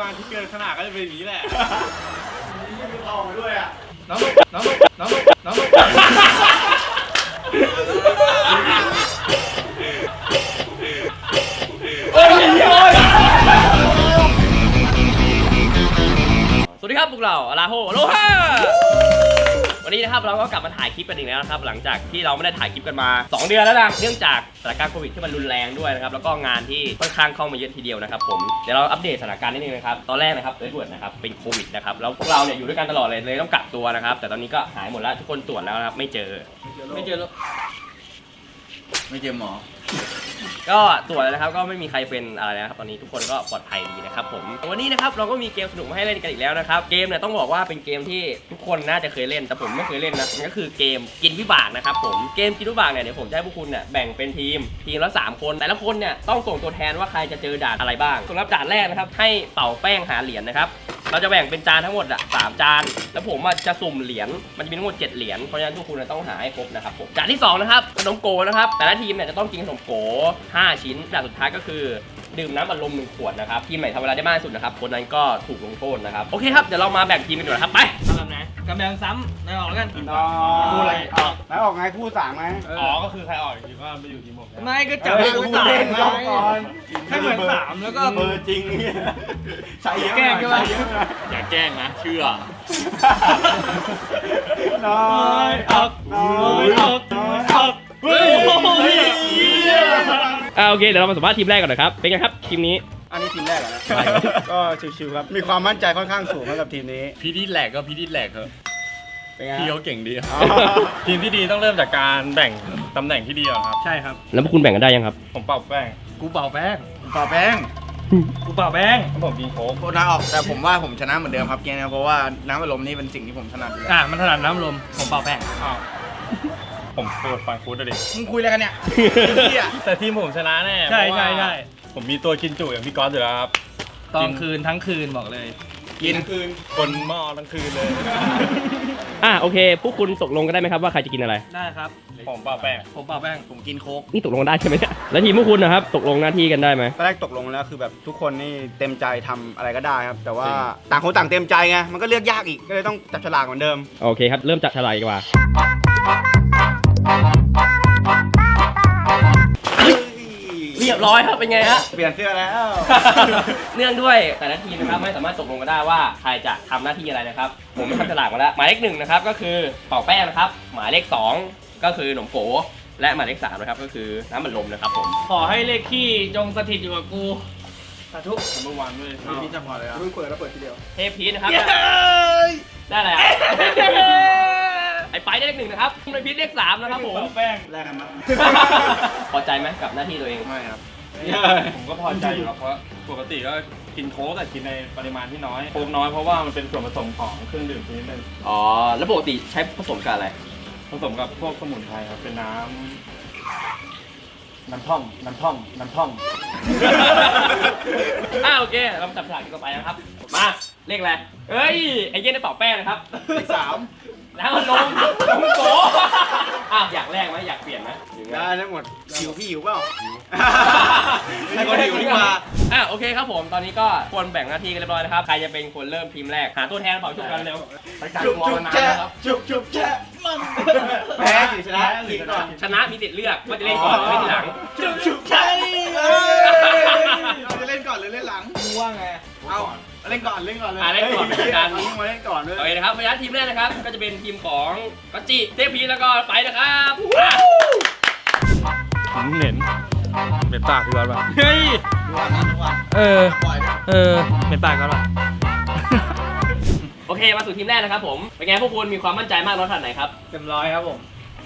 มาณที่เกินขนาดก็จะเป็นอย่างนี้แหละออกไปด้วยอะ น้องน้องน้องน้องสวัสดีครับพวกเราอาราโฮโลฮา วันนี้นะครับเราก็กลับมาถ่ายคลิปกันอีกแล้วนะครับหลังจากที่เราไม่ได้ถ่ายคลิปกันมา 2 เดือนแล้วนะเนื่องจากสถานการณ์โควิดที่มันรุนแรงด้วยนะครับแล้วก็งานที่ค่อนข้างเข้ามาเยอะทีเดียวนะครับผมเดี๋ยวเราอัปเดตสถานการณ์นิดนึงนะครับตอนแรกนะครับเอิร์ธเวิร์ดนะครับเป็นโควิดนะครับแล้วพวกเราเนี่ยอยู่ด้วยกันตลอดเลยเลยต้องกักตัวนะครับแต่ตอนนี้ก็หายหมดแล้วทุกคนตรวจแล้วนะครับไม่เจอไม่เจอแล้วไม่เจอหมอ ก็ตรวจแล้วนะครับก็ไม่มีใครเป็นอะไรนะครับตอนนี้ทุกคนก็ปลอดภัยดีนะครับผมวันนี้นะครับเราก็มีเกมสนุกมาให้เล่นกันอีกแล้วนะครับเกมเนี่ยต้องบอกว่าเป็นเกมที่ทุกคนน่าจะเคยเล่นแต่ผมไม่เคยเล่นนะมันก็คือเกมกินวิบากนะครับผมเกมกินวิบากเนี่ยเดี๋ยวผมจะให้พวกคุณเนี่ยแบ่งเป็นทีมทีมละสามคนแต่ละคนเนี่ยต้องส่งตัวแทนว่าใครจะเจอด่านอะไรบ้างสำหรับด่านแรกนะครับให้เป่าแป้งหาเหรียญนะครับ เราจะแบ่งเป็นจานทั้งหมดอะสามจาน แล้วผมอะจะสุ่มเหรียญ มันจะมีทั้งหมด 7 เหรียญ เพราะฉะนั้นทุกคนอะต้องหาให้ครบนะครับผมจานที่2นะครับขนมโกนะครับ แต่ละทีมเนี่ยจะต้องกินขนมโก 5 ชิ้นจานสุดท้ายก็คือ ดื่มน้ำอัดลมหนึ่งขวดนะครับทีมไหนทำเวลาได้มากที่สุดนะครับคนนั้นก็ถูกลงโทษนะครับโอเคครับเดี๋ยวเรามาแบ่งทีมกันดีกว่าครับไปทำแบบไหนกำแพงซ้ำนายออกแล้วกันคู่อะไรออกแล้วออกไงคู่สามไงอ๋อก็คือใครออกจริงๆก็ไปอยู่ทีมผมนะไม่ก็จับเฮ้ยคู่คู่สามเล่นรอบก่อนให้เหมือนสามแล้วก็เบอร์จริงเนี่ยใส่เยอะแกล้งใช่ปะใส่เยอะหน่อยอย่าแกล้งนะเชื่อน้อยออก โอเคเดี๋ยวเรามาสัมภาษณ์ทีมแรกก่อนนะครับเป็นไงครับทีมนี้ อันนี้ทีมแรกเหรอนะก็ชิวๆครับ มีความมั่นใจค่อนข้างสูงครับกับทีมนี้ พี่ดิดแหลกก็พี่ดิดแหลกเถอะเป็นไงพี่เขาเก่งดีอ๋อ ทีมที่ดีต้องเริ่มจากการแบ่งตำแหน่งที่ดีก่อนครับ ใช่ครับ แล้วพวกคุณแบ่งกันได้ยังครับ ผมเป่าแป้ง กูเป่าแป้ง ต่อแป้งกูเป่าแป้ง ผมกินโค้กโคตรน้าออก แต่ผมว่าผมชนะเหมือนเดิมครับเกมนี้เพราะว่าน้ำอารมณ์นี่เป็นสิ่งที่ผมถนัดอยู่แล้วอะ มันถนัดน้ำลม ผมเป่าแป้ง อ้าว ผมเปิดฟังฟูดอะดิมึงคุยอะไรกันเนี่ยเหี้ย แต่ทีมผมชนะแน่ใช่เพราะว่าใช่ใช่ผมมีตัวกินจุอย่างพี่ก๊อตอยู่แล้วครับ ตอกินนคืนทั้งคืนบอกเลย กินคืนคนหม้อทั้งคืนเลย อ่าโอเคพวกคุณตกลงกันได้ไหมครับว่าใครจะกินอะไร ได้ครับ ผมเป่าแป้ง ผมเป่าแป้ง ผมกินโค้กนี่ตกลงกันได้ใช่ไหมเนี่ยแล้วทีมพวกคุณนะครับตกลงหน้าที่กันได้ไหมตอนแรกตกลงแล้วคือแบบทุกคนนี่เต็มใจทำอะไรก็ได้ครับ แต่ว่าต่างคนต่างเต็มใจไงมันก็เลือกยากอีกก็เลยต้องจับฉลากเหมือนเดิม โอเคครับเริ่มจับฉลากดีกว่า รียบร้อยครับเป็นไงฮะ เปลี่ยนเสื้อแล้ว เนื่องด้วยแต่ละทีมนะครับไม่สามารถตกลงกันได้ว่าใครจะทำหน้าที่อะไรนะครับ ผมไม่ทำฉลากมาแล้ว หมายเลขหนึ่งนะครับก็คือเป่าแป้งนะครับ หมายเลขสองก็คือหนมโกและหมายเลขสามนะครับก็คือน้ำมันลมนะครับผมขอให้เลขขี้จงสถิตอยู่กับกูสาธุเมื่อวานด้วยพี่จะพอเลยครับเพิ่งเปิดแล้วเปิดทีเดียว เทพพีชนะครับ ได้แล้วไอ้ ไปได้เลขหนึ่งนะครับคุณไอพีชเลขสามนะครับผม แป้งแรกกันมั้ยพอใจไหมกับหน้าที่ตัวเอง ไม่ครับ ผมก็พอใจอยู่ครับเพราะปกติก็กินโค้กแต่กินในปริมาณที่น้อยโค้กน้อยเพราะว่ามันเป็นส่วนผสมของเครื่องดื่มชนิดหนึงอ๋อ แล้วปกติใช้ผสมกับอะไร ผสมกับพวกสมุนไพรครับเป็นน้ำน้ำท่อมน้ำท่อมน้ำท่อม อ่าโอเคเราจับฉลากกันต่อไปนะครับ มา เลขอะไร เอ้ย ไอ้เย็นได้เป่าแป้งนะครับเลขสาม แล้วมันลงลงโกอะอยากแรกไหมอยากเปลี่ยนไหมหรือไง ได้ทั้งหมดหิวพี่หิวเปล่าให้คนหิวดีกว่า อะโอเคครับผมตอนนี้ก็ควรแบ่งหน้าที่กันเรียบร้อยนะครับ ใครจะเป็นคนเริ่มทีมแรก หาตัวแทนเป่าชุบกันเร็วจุบจุบแชะจุบจุบแชะมันแพ้หรือชนะอีกก่อนชนะมีสิทธิ์เลือกว่าจะเล่นก่อนหรือเล่นทีหลัง จุบจุบแชะเอ้ยเราจะเล่นก่อนหรือเล่นหลังกูว่าไงเอา เล่นก่อนเล่นก่อนเลยอะเล่นก่อนเหมือนกัน เอามาเล่นก่อนด้วยโอเคนะครับเพราะฉะนั้นทีมแรกนะครับ ก็จะเป็นทีมของกัจจิเทพพีแล้วก็ไปนะครับอะผมเห็นเป็นปากพี่ก๊อตป่ะเฮ้ย ดูวันนั้นทุกวันเออ ปล่อยด้วยเออเป็นปากกันหรอโอเคมาสู่ทีมแรกนะครับผมเป็นไงพวกคุณมีความมั่นใจมากน้อยขนาดไหนครับ เต็มร้อยครับผม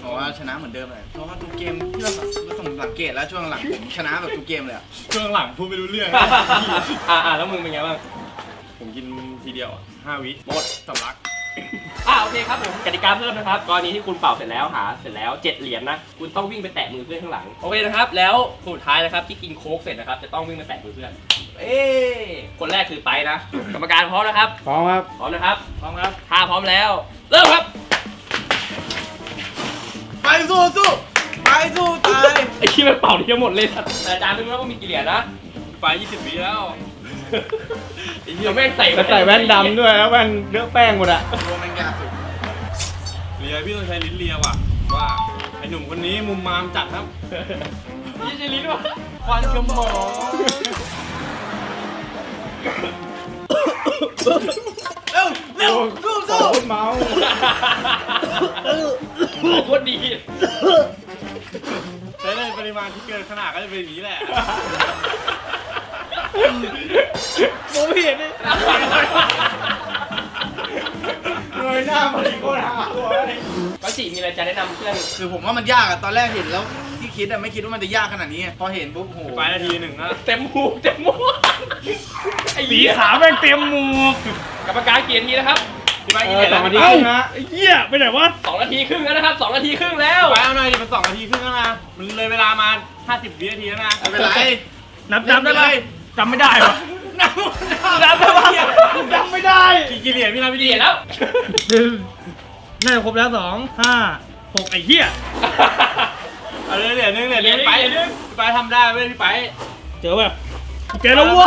บอกว่าชนะเหมือนเดิมเลยเพราะว่าทุกเกมที่เราผมสังเกตแล้วช่วงหลังผมชนะแบบทุกเกมเลยอะ ช่วงหลังพูดไม่รู้เรื่อง อ่าอ่าแล้วมึงเป็นไงบ้าง ผมกินทีเดียวอะห้าวิหมดสำลัก อ่าโอเคครับผมกติกาเพิ่มนะครับกรณีที่คุณเป่าเสร็จแล้วหาเสร็จแล้วเจ็ดเหรียญนะคุณต้องวิ่งไปแตะมือเพื่อนข้างหลังโอเคนะครับ แล้วคนสุดท้ายนะครับที่กินโค้กเสร็จนะครับจะต้องวิ่งไปแตะมือเพื่อน เอ้คนแรกคือไปนะ กรรมการพร้อมนะครับพร้อมครับ พร้อมนะครับพร้อมครับ ถ้าพร้อมแล้วเริ่มครับไปสู้สู้ไปสู้ตายไอ้ที่มันเป่าที่จะหมดเลยสัตว์แต่อาจารย์รู้ไหมว่ามีกี่เหรียญนะ ไป 20วิแล้ว เดี๋ยวแม่งใส่ก็ใส่แว่นดำด้วยแล้วแว่นเลอะแป้งหมดอะรวมแมงยาสุดเลียพี่ต้องใช้ลิ้นเลียว่ะว่าไอหนุ่มคนนี้มุมมามจัดครับยี่สิลิ้นวะควันกระหมอเร็วเร็วสู้โอ้สู้โหเมาโคตรดีใช้ในปริมาณที่เกินขนาดก็จะเป็นอย่างนี้แหละ ผมเห็นเลยเงยหน้ามาดิโคตรหาตัวเลยก็จีมีอะไรจะแนะนำเพื่อนคือผมว่ามันยากอะตอนแรกเห็นแล้วที่คิดอะไม่คิดว่ามันจะยากขนาดนี้ไงพอเห็นปุ๊บโหไปนาทีหนึ่งนะเต็มหมูเต็มหมูไอ้สีเหี้ยขาวแม่งเต็มหมูกรรมการเกียรตินะครับพี่ไปเอกี่อเห็นสแล้อวงนาทีพี่ครึ่งฮะไอ้เหี้ยไปไหนวะสองนาทีครึ่งแล้วนะครับสองนาทีครึ่งแล้วไปเอาหน่อยดิมันสองนาทีครึ่งแล้วนะมันเลยเวลามา 50วินาทีแล้วนะไม่เป็นไรนับจำได้ไหม จำไม่ได้วะนับจำได้ปะจำไม่ได้กี่กี่เหรียญพี่นะพี่เดีดียแล้วหนึ่งน่าจะครบแล้วสองห้าหกไอ้เหี้ยเอาเลยเหรียญหนึงเหรียญหนึงพี่ไปพี่ไปทำได้เว้ยพี่ไปเจอแบบเจอแล้วเว้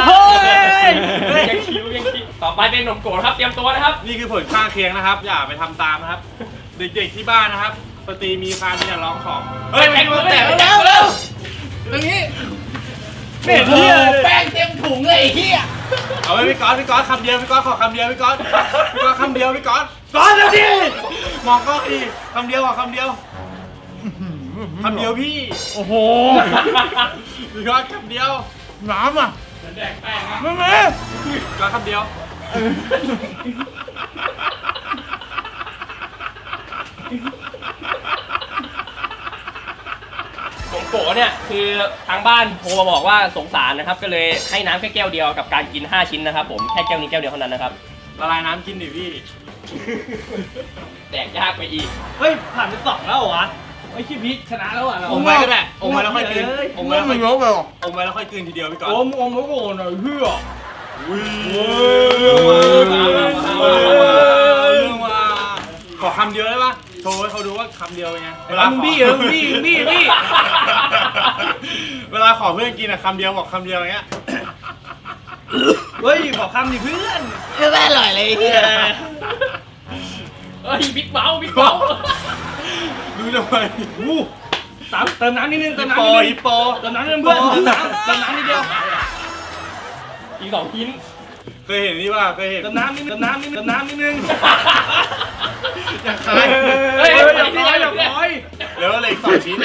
ยยังคิวยังคิวต่อไปเป็นหนมโกรธครับเตรียมตัวนะครับ นี่คือผลข้างเคียงนะครับ อย่าไปทำตามนะครับ เด็กๆที่บ้านนะครับปกติมีคานอย่าร้องของเฮ้ยไม่ดูแต่เร็แล้ววเร็วตรงนี้ ไม่เห็นเหี้ยเลยแป้งเต็มถุงเลยไอ้เหี้ยเอาไว้พี่ก๊อตพี่ก๊อตคำเดียวพี่ก๊อตขอคำเดียวพี่ก๊อตพี่ก๊อตคำเดียวพี่ก๊อตก่อนแล้วดิมองก็ดีคำเดียวขอคำเดียวคำเดียวพี่โอ้โหพี่ก๊อตคำเดียวน้ำอะแดกแป้งไม่ไม่พี่ก๊อตคำเดียว หนม โกรธเนี่ยคือทางบ้านโทรมาบอกว่าสงสารนะครับ ก็เลยให้น้ำแค่แก้วเดียวกับการกิน 5 ชิ้นนะครับผมแค่แก้วนี้แก้วเดียวเท่านั้นนะครับ ละลายน้ำกินดิพี่ แดกยากไปอีก เฮ้ย ผ่านไปสองแล้วเหรอวะไอ้ขี้พิษชนะแล้วอะเรา อมไว้ก็ได้อมไว้แล้วค่อยกินอมไว้แล้วค่อยลบเลยอมไว้แล้วค่อยกินทีเดียวพี่ก๊อตโอมอมแล้วก่อนหน่อยเพื่ออุ้ยเรื่องมาเรื่องมา ขอคำเดียวได้ปะ โชว์ให้เขาดูว่าคำเดียวเป็นไงเวลามึงบี้เออมึงบี้มึงบี้บี้เวลาขอเพื่อนกินอะคำเดียวบอกคำเดียวอย่างเงี้ยเฮ้ยบอกคำดิเพื่อนไม่อร่อยเลยไอ้เหี้ยเฮ้ยบิ๊กเมาส์บิ๊กเมาส์รู้ทำไมวู้ตามเติมน้ำนิดนึงเติฮิมปโปน้ำนิดนึฮิงปโปเติมน้ำนิดนึงเพื่อนเติมน้ำเติมน้ำนิดเดียวอีกสองชิ้น เคยเห็นนี่ป่ะเคยเห็นเติมน้ำนิดนึงเติมน้ำนิดนึงเติมน้ำนิดนึงอยากขายเฮ้ยอย่าร้อยอย่าร้อยเหลือเหลยสองชิ้น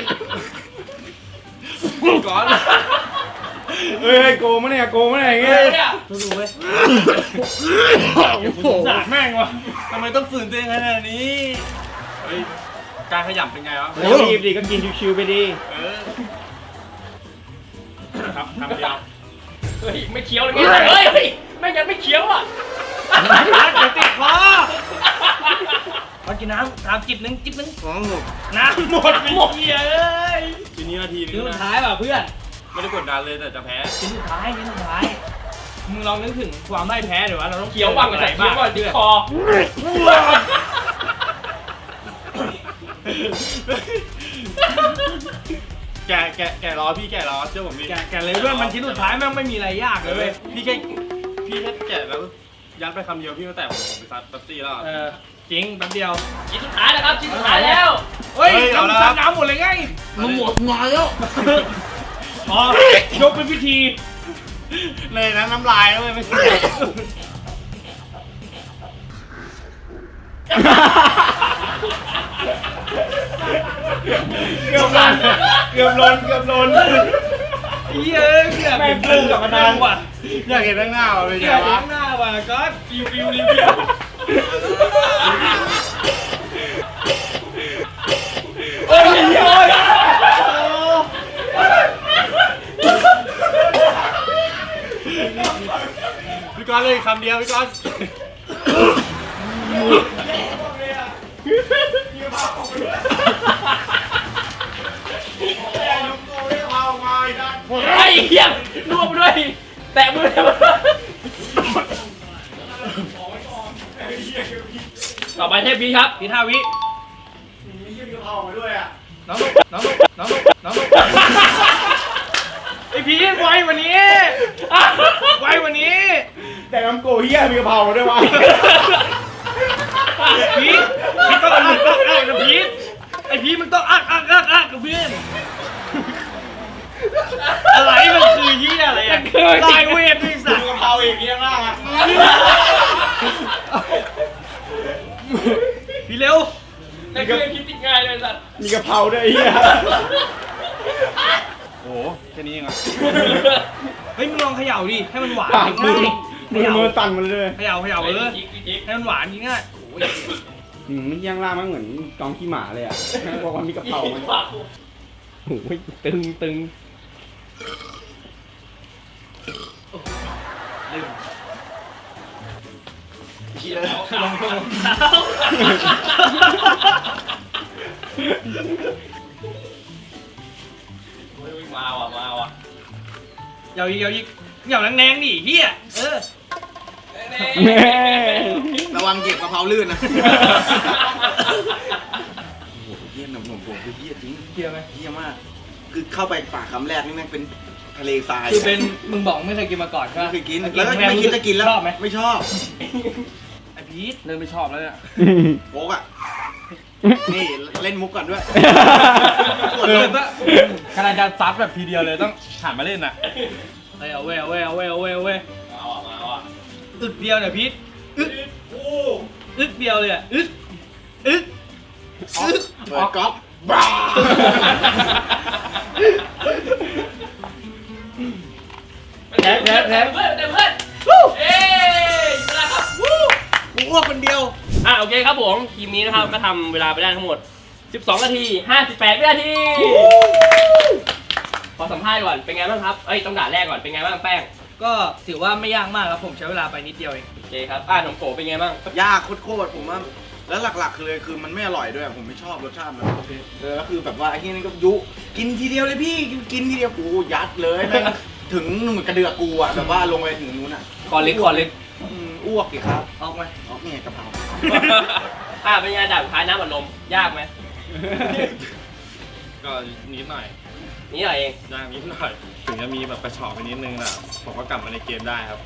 ก่อนเฮ้ยโกงมาเนี่ยโกงมาเนี่ยอย่างเฮ้เงี้ยยเนี่ยดูดูเว้ยสงสารแม่งวะทำไมต้องฝืนตัวเองขนาดนี้เฮ้ยการขยำเป็นไงวะไม่รีบดิก็กินชิวๆไปดิเออครับคำเดียวเฮ้ยไม่เคี้ยวเลยไงเฮ้ยเฮ้ย แม่งยังไม่เคี้ยวอะเดี๋ยวติดคอมากินน้ำน้ำจิบนึงจิบนึงของหกน้ำหมดไปเหี้ยเอ้ยทีนี้นาทีนึชิ้นงสุดนะท้ายป่ะเพื่อนไม่ได้กดดันเลยแต่จะแพ้ ชิ้นสุดท้ายชิ้นสุดท้าย มึงลองนึกถึงความไม่ายแพ้เดี๋ยวว่าเราต้องเคี้ยวบ้างกับแต่เคี้ยวก่อนดิคอ แกะแกะแกะรอพี่แกะรอเชื่อผมดิแกะแกะเลยเพื่อนมันชิ้นสุดท้ายแม่งไม่มีอะไรยากเอเลยอเว้ยพี่แค่ พี่แค่แกะแล้วยัดไปคำเดียวพี่ก็แตกผมผมไปซัดแป๊บซี่แล้วเออจริงแป๊บเดียวชิ้นสุดท้ายนะครับชิ้นสุดท้ายแล้วเฮ้ยเฮ้ยเอาน้ำละซัดน้ำหมดเลยไงมึงหมดมาแล้วอ๋อยกเป็นพิธีเลยนะน้ำลายแล้วไม่ใช่เกือบหล่นเกือบหล่นเกือบหล่น เหี้ยอะเกือบแม่งพุ่งกลับมาทันว่ะอยากเห็นข้างหน้าว่ะเป็นเกืไงอบวะข้างหน้าว่ะก็รีวิวรีวิวเฮ้ยเฮ้ยพี่ก้อนเลยคำเดียวพี่ก้อน ไอ้เหี้ยรวบด้วย แตะมือแตะมือต่อไปเทพพีครับพีท่าวิเอามาด้วยอะน้องลูกน้องลูกน้องลูกน้องลูกไอพีทไวกวันนี้ ไวกวันนี้โกเฮียมีกะเพราด้วยวะพีทพีทต้องอักอักอักนะพีทไอพีทมันต้องอักอักอักอักกับเพื่อน อะไรมันคือเหี้ยอะไรอะลายเวทนี่สัตว์กะเพราอีกเฮียล่างอะพี่เร็วแต่คือคิดติดง่ายเลยสัตว์มีกะเพราด้วยไอ้เฮียโอ้โหแค่นี้เองอะเฮ้ยมึงลองเขย่าดิให้มันหวานปากมือง่ายมือมือสั่นหมาเลยเขย่าเขย่าเออจิ๊กจิ๊กให้มันหวานง่ายโอ้ยอืมย่างล่างมันเหมือนกองขี้หมาเลยอะบอกว่ามีกะเพรามัน โอ้ยตึงตึง ลงลงมาว่ะมาว่ะเขย่าอีกเขย่าอีกเขย่าแรงๆดิเฮียเออระวังเก็บกะเพราลื่นนะโอ้โหเฮี้ยหนุ่มหนุ่มผมคือเฮี้ยจริงเฮียไหมเฮี้ยมาก คือเข้าไปปากคำแรกนี่แม่งเป็นทะเลทรายคือเป็นมึงบอกไม่เคยกินมาก่อนใช่ไหมไม่เคยกิน แล้วก็ไม่คิดจะกินแล้ว ชอบไหมไม่ชอบไอพีทเริ่มไม่ชอบแล้วเนี่ย โป๊กอะ นี่เล่นมุกก่อนด้วยเออขนาดจะซัดแบบทีเดียวเลยต้องหันมาเล่นอะเฮ้ยเอาเว้ยเอาเว้ยเอาเว้ยเอาเว้ยเอาเว้ยมาว่ะมาว่ะอึกเดียวเนี่ยพีทอึกอึกเดียวเลยอะอึกอึกอึ๊กเปิดก๊อก บราแพ้แพ้แพ้เพื่อนเพื่อนเอ้ยชนะครับกูอ้วกคนเดียว อะโอเคครับผมทีมนี้นะครับก็ทำเวลาไปได้ทั้งหมด 12 นาที 58 วินาทีขอสัมภาษณ์ก่อนเป็นไงบ้างครับเอ้ยต้องด่าแรกก่อนเป็นไงบ้างแป้งก็ถือว่าไม่ยากมากครับผมใช้เวลาไปนิดเดียวเองโอเคครับอะหนมโกเป็นไงบ้างยากโคตรๆผมว่า แล้วหลักๆคือเลยคือมันไม่อร่อยด้วยผมไม่ชอบรสชาติมันเออแล้วคือแบบว่าไอ้ที่นี่ก็ยุกินทีเดียวเลยพี่กินทีเดียวกูยัดเลยแม่งถึงหนกระเดือกกูอะแบบว่าลงไปถึงนู้นอะก่อนเล็กก่อนเล็กอืมอ้วกดิครับออกไหมอ๋อนี่ไงกะเพราอะเป็นไงด่าสุดท้ายน้ำอัดลมยากไหมก็นิดหน่อยนี่หน่อยเองยากนิดหน่อย ถึงจะมีแบบกระชอกไปนิดนึงนะผมก็กลับมาในเกมได้ครับ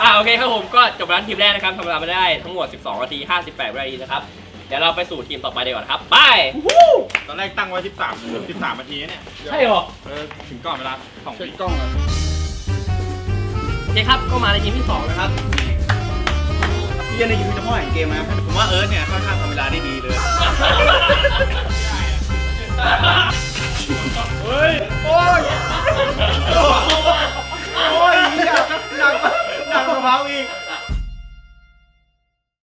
อะโอเคครับผมก็จบร้านทีมแรกนะครับทำเวลาไปได้ทั้งหมด 12นาที 58วินาทีนะครับ เดี๋ยวเราไปสู่ทีมต่อไปดีกว่านะครับไปตอนแรกตั้งไว้ 13 13นาทีเนี่ยใช่เหรอเออถึงก่อนเวลาสองเช็วิดกล้องอะโอเคครับก็มาในทีมที่2นะครับพี่ยันในยูทูบจะพ่อแห่งเกมนะผมว่าเอิร์ธเนี่ยค่อนข้างทำเวลาได้ดีเลย เฮ้ย โอ้ย โอ้ยหนักกว่าหนักกว่าเพราอีก